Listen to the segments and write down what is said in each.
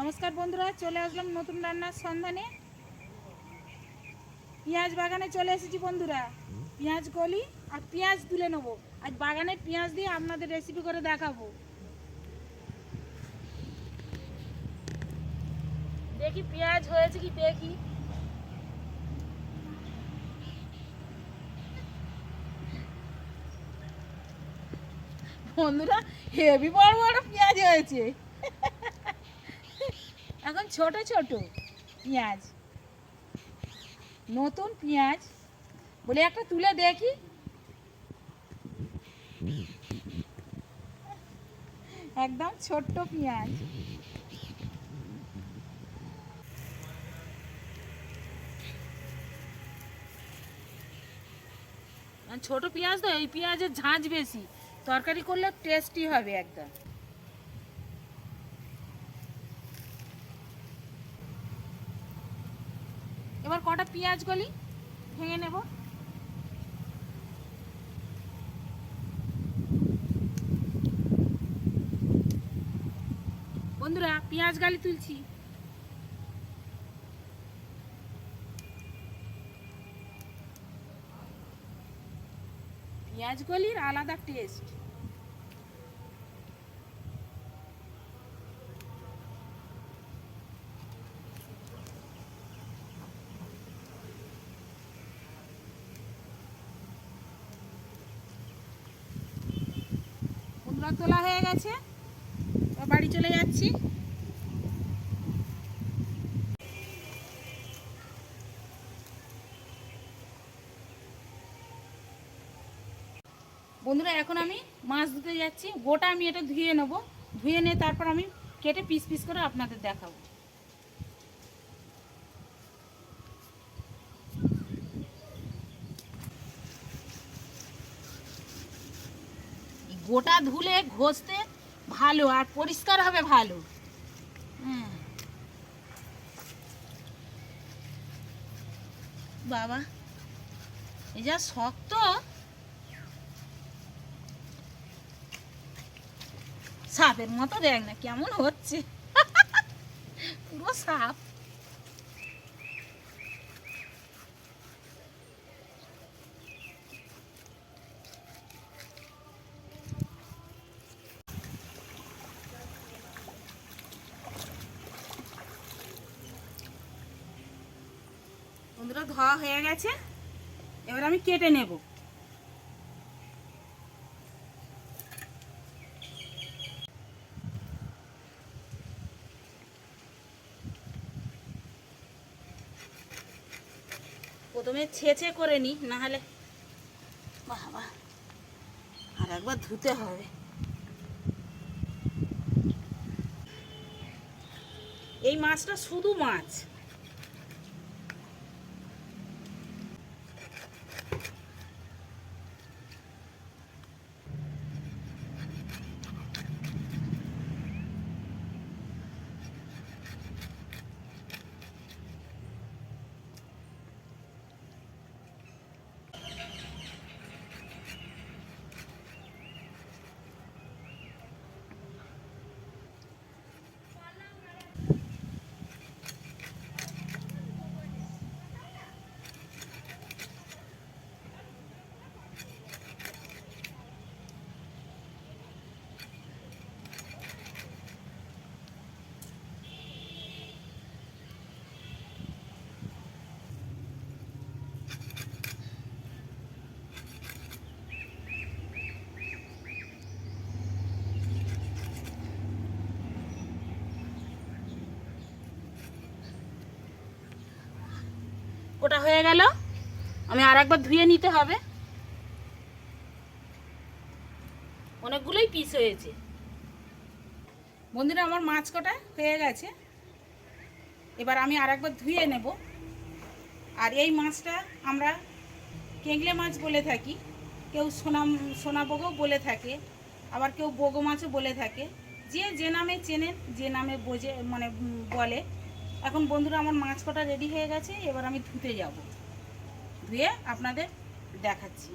নমস্কার বন্ধুরা, চলে আসলাম নতুন রান্নার সন্ধানে। পেঁয়াজ বাগানে চলে এসেছি বন্ধুরা। পেঁয়াজ গলি আর পেঁয়াজ তুলে নেব। আজ বাগানের পেঁয়াজ দিয়ে আপনাদের রেসিপি করে দেখাবো। দেখি পেঁয়াজ হয়েছে কি, দেখি। বন্ধুরা হেভি বড় বড় পেঁয়াজ হয়েছে। ছোট ছোট পেঁয়াজ। নতুন পেঁয়াজ। বলে একটা তুলে দেখি। একদম ছোট্ট পেঁয়াজ। ছোট পেঁয়াজ তো, এই পেঁয়াজের ঝাঁঝ বেশি। তরকারি করলে টেস্টি হবে একদম। এবার কটা পেঁয়াজ গলি? ভেঙে নেব। বন্ধুরা পেঁয়াজ গালি তুলছি। পেঁয়াজ গলির আলাদা টেস্ট তোলা হয়ে গেছে। বাড়ি চলে যাচ্ছি। বন্ধুরা, এখন আমি মাছ ধুতে যাচ্ছি। গোটা আমি এটা ধুয়ে নেব। ধুয়ে নিয়ে তারপর আমি কেটে পিস পিস করে আপনাদের দেখাবো। গোটা ধুলে ঘষতে ভালো আর পরিষ্কার হবে ভালো। বাবা এই যা শক্ত। সাপের মতো দেখ না, কেমন হচ্ছে। পুরো সাপ। ধোয়া হয়ে গেছে। এবার আমি কেটে নেব। প্রথমে ছেঁচে করে নিই নাহলে বাবা, আর একবার ধুতে হবে। এই মাছটা শুধু মাছ। ওটা হয়ে গেল। আমি আর একবার ধুয়ে নিতে হবে। অনেকগুলোই পিস হয়েছে। বন্ধুরা, আমার মাছ কটা হয়ে গেছে। এবার আমি আর একবার ধুয়ে নেব। আর এই মাছটা আমরা কেংলে মাছ বলে থাকি। কেউ সোনা সোনা বগো বলে থাকে, আবার কেউ বগো মাছও বলে থাকে। যে যে নামে চেনেন যে নামে বোঝে মানে বলে। এখন বন্ধুরা, আমার মাছ কটা রেডি হয়ে গেছে, এবার আমি ধুতে যাব। ধুয়ে আপনাদের দেখাচ্ছি।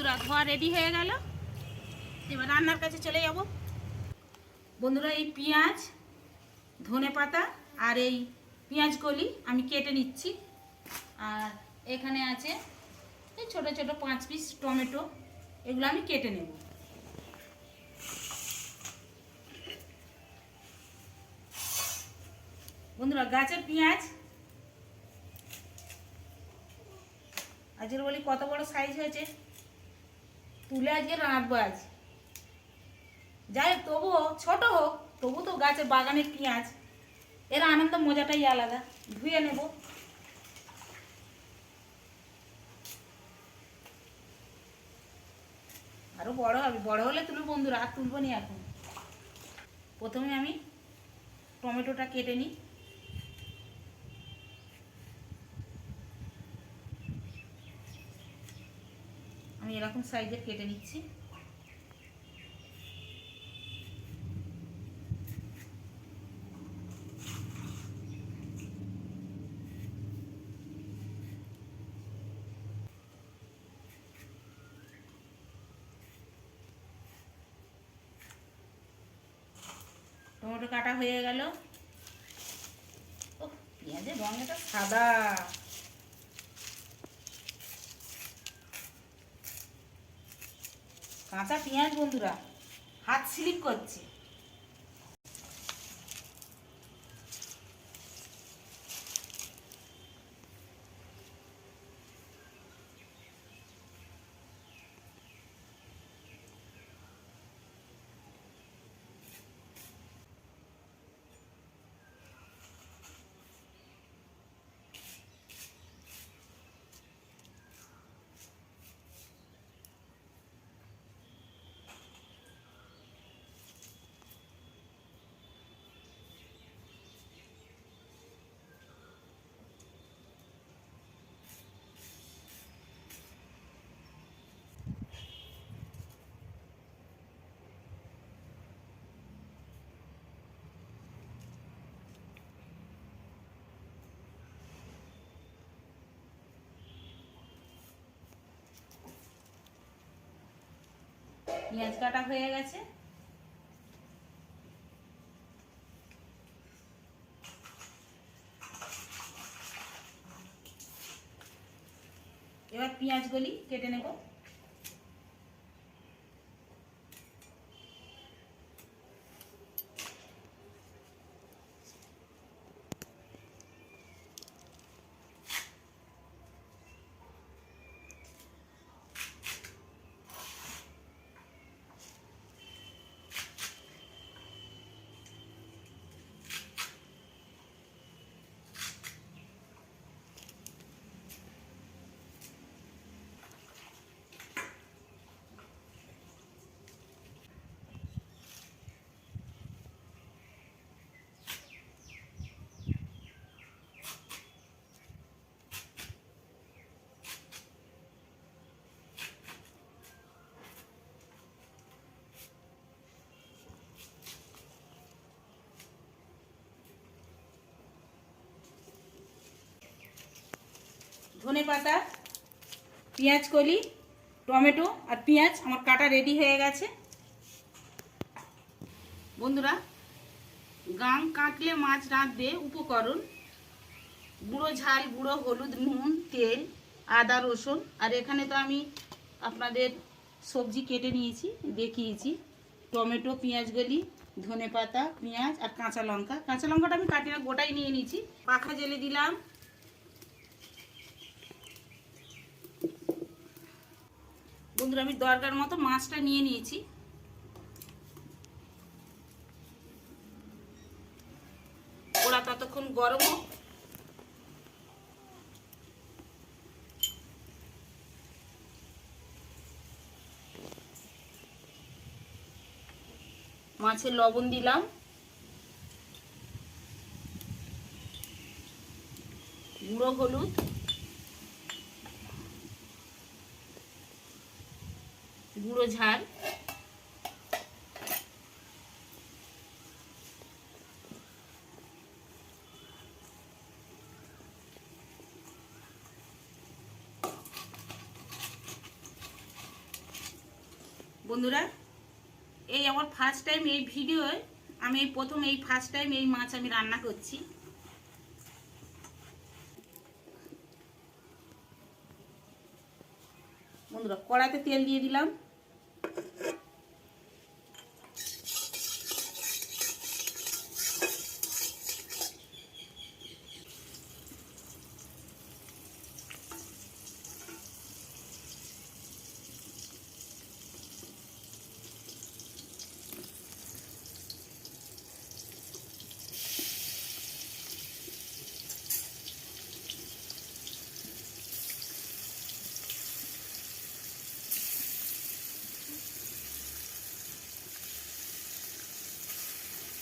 বন্ধুরা ধোয়া রেডি হয়ে গেল। এবার রান্নার কাছে চলে যাব। বন্ধুরা, এই পেঁয়াজ, ধনে পাতা আর এই পেঁয়াজ কলি আমি কেটে নিচ্ছি। আর এখানে আছে এই ছোট ছোট পাঁচ পিস টমেটো, এগুলো আমি কেটে নেব। বন্ধুরা, গাছের পেঁয়াজ আজকের বলি কত বড় সাইজ হয়েছে? তুলে আজকে রাঁধবো আজ। যাই তবুও ছোট হোক, তবু তো গাছের বাগানের পেঁয়াজ। এর আনন্দ মজাটাই আলাদা। ধুয়ে নেব। আরও বড় হবে। বড় হলে তুলব বন্ধুরা, আর তুলবো নি এখন। প্রথমে আমি টমেটোটা কেটে নিই। আমি এরকম সাইজের কেটে নিচ্ছি। টমেটো কাটা হয়ে গেল। ও পেঁয়াজের রঙ এটা সাদা। কাঁচা পেঁয়াজ বন্ধুরা হাত স্লিপ করছে পেঁয়াজ কাটা হয়ে গেছে। এবার পেঁয়াজগুলি কেটে নেব। ধনে পাতা, পেঁয়াজ কলি, টমেটো আর পেঁয়াজ আমার কাটা রেডি হয়ে গেছে। বন্ধুরা, গাং কাটলে মাছ রাঁধবে উপকরণ। গুঁড়ো ঝাল, গুঁড়ো হলুদ, নুন, তেল, আদা, রসুন। আর এখানে তো আমি আপনাদের সবজি কেটে নিয়েছি, দেখিয়েছি। টমেটো পেঁয়াজগুলি ধনে পাতা, পেঁয়াজ আর কাঁচা লঙ্কা। কাঁচা লঙ্কাটা আমি কাটি না গোটাই নিয়ে নিয়েছি। পাখা জেলে দিলাম। বন্ধুরা, আমি দরকার মতো মাছটা নিয়ে নিয়েছি। ওরা ততক্ষণ গরম হোক। মাছের লবণ দিলাম। গুঁড়ো হলুদ। গুঁড়ো ঝাল। বন্ধুরা, এই আমার ফার্স্ট টাইম এই ভিডিওয় আমি এই প্রথম এই ফার্স্ট টাইম এই মাছ আমি রান্না করছি। বন্ধুরা কড়াতে তেল দিয়ে দিলাম।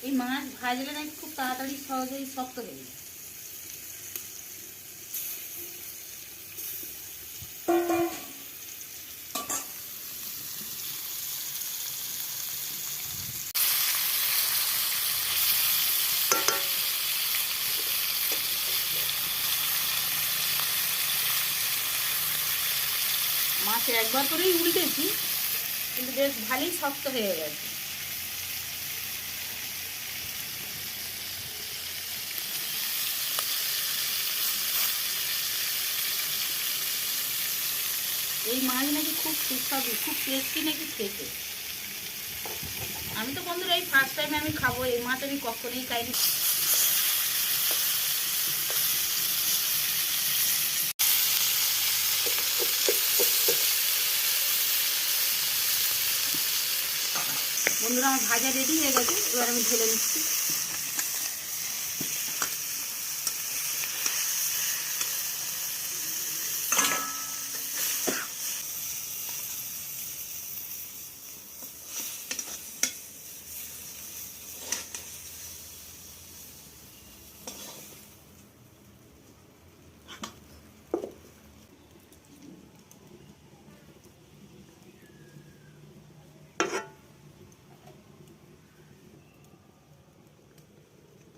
এই মাছ ভাজলে নাকি খুব তাড়াতাড়ি সহজেই শক্ত হয়ে যায়। মাছ একবার করেই উল্টেছি, কিন্তু বেশ ভালোই শক্ত হয়ে গেছে। এই মাছ নাকি খুব সুস্বাদু, খুব টেস্টি নাকি খেতে। আমি তো বন্ধুরা, এই ফার্স্ট টাইম আমি খাব, এই মাছ আমি কখনোই খাইনি। বন্ধুরা, আমার ভাজা রেডি হয়ে গেছে, এবার আমি ঢেলে নিচ্ছি।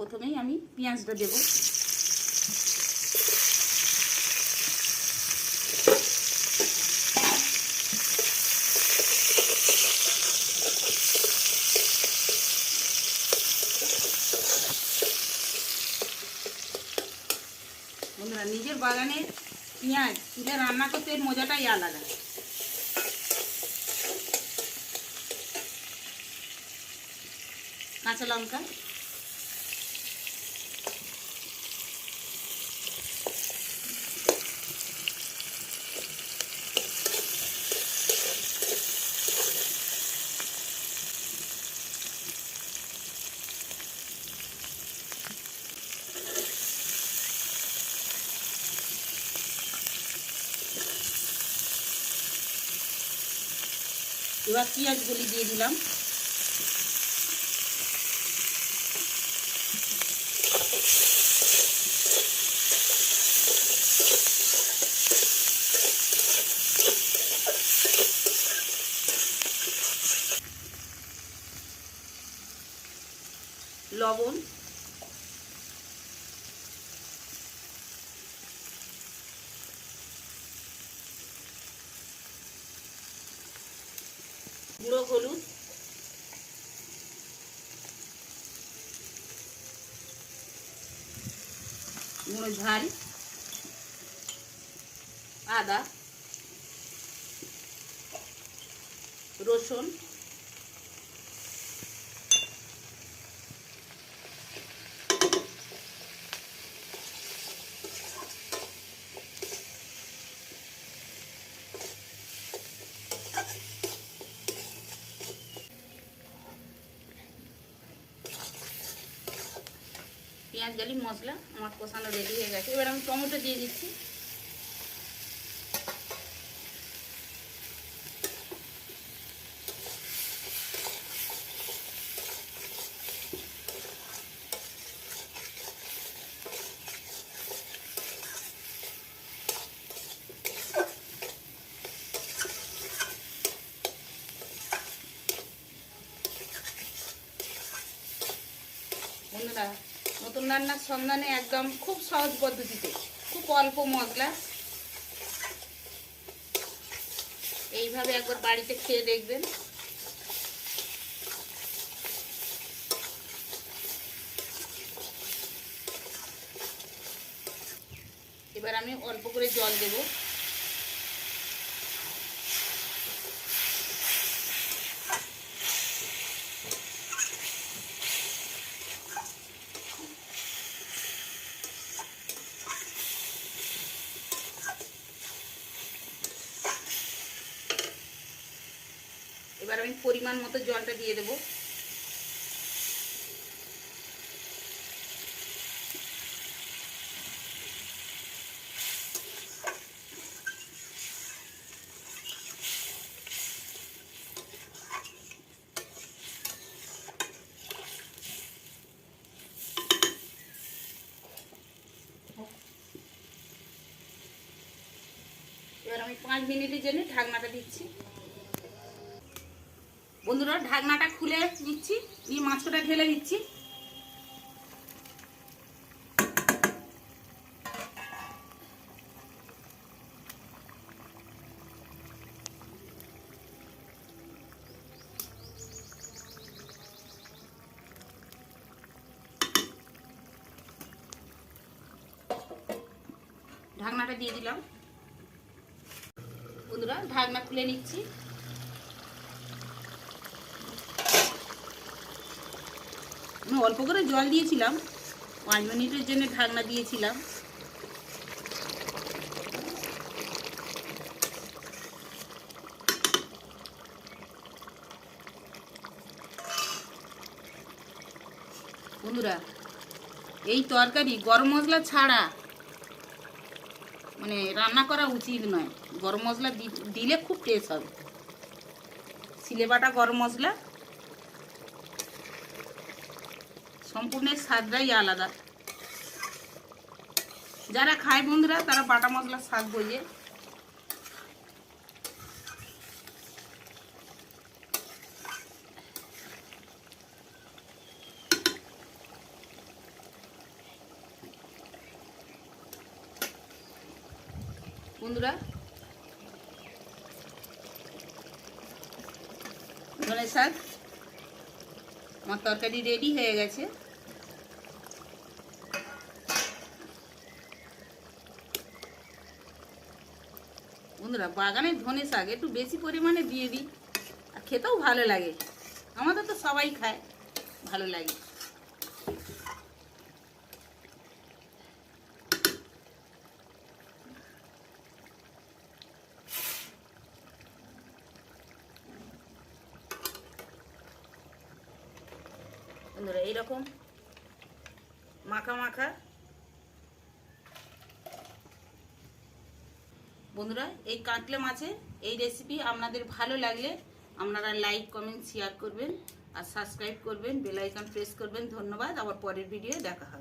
প্রথমেই আমি পেঁয়াজটা দেব। বন্ধুরা, নিজের বাগানের পেঁয়াজ তুলে রান্না করতে মজাটাই আলাদা। কাঁচা লঙ্কা এবার পেঁয়াজগুলি দিয়ে দিলাম লবণ গুঁড়ো হলুদ। গুঁড়ো ঝাল আদা। রসুন। পেঁয়াজ গালি মশলা আমার কষানো রেডি হয়ে গেছে। এবার আমি টমেটো দিয়ে দিচ্ছি। রান্নার সন্ধানে একদম খুব সহজ পদ্ধতিতে, খুব অল্প মশলা। এইভাবে একবার বাড়িতে খেয়ে দেখবেন। এবার আমি অল্প করে জল দেবো। পরিমাণ মতো জলটা দিয়ে দেবো। এবার আমি পাঁচ মিনিটের জন্য ঢাকনাটা দিচ্ছি। বন্ধুরা, ঢাকনাটা খুলে নিচ্ছি দিয়ে মাছটা ঢেলে দিচ্ছি। ঢাকনাটা দিয়ে দিলাম। বন্ধুরা, ঢাকনা খুলে নিচ্ছি। অল্প করে জল দিয়েছিলাম। পাঁচ মিনিটের জন্য ঢাকনা দিয়েছিলাম। বন্ধুরা, এই তরকারি গরম মশলা ছাড়া মানে রান্না করা উচিত নয়। গরম মশলা দিলে খুব টেস্ট হবে। সিলেবাটা গরম মশলা সম্পূর্ণ স্বাদটাই আলাদা। যারা খায় বন্ধুরা, তারা বাটা মশলার স্বাদ বোঝে। বন্ধুরা, ধনে শাক, আমার তরকারি রেডি হয়ে গেছে। বন্ধুরা বাগানের ধনে শাক একটু বেশি পরিমাণে দিয়ে দিই। আর খেতেও ভালো লাগে। আমাদের তো সবাই খায়, ভালো লাগে। বন্ধুরা, এইরকম মাখা মাখা বন্ধুরা, এই কাঁকলে মাছের এই রেসিপি আপনাদের ভালো লাগলে আপনারা লাইক কমেন্ট শেয়ার করবেন আর সাবস্ক্রাইব করবেন বেলাইকন প্রেস করবেন। ধন্যবাদ, আবার পরের ভিডিও দেখা হবে।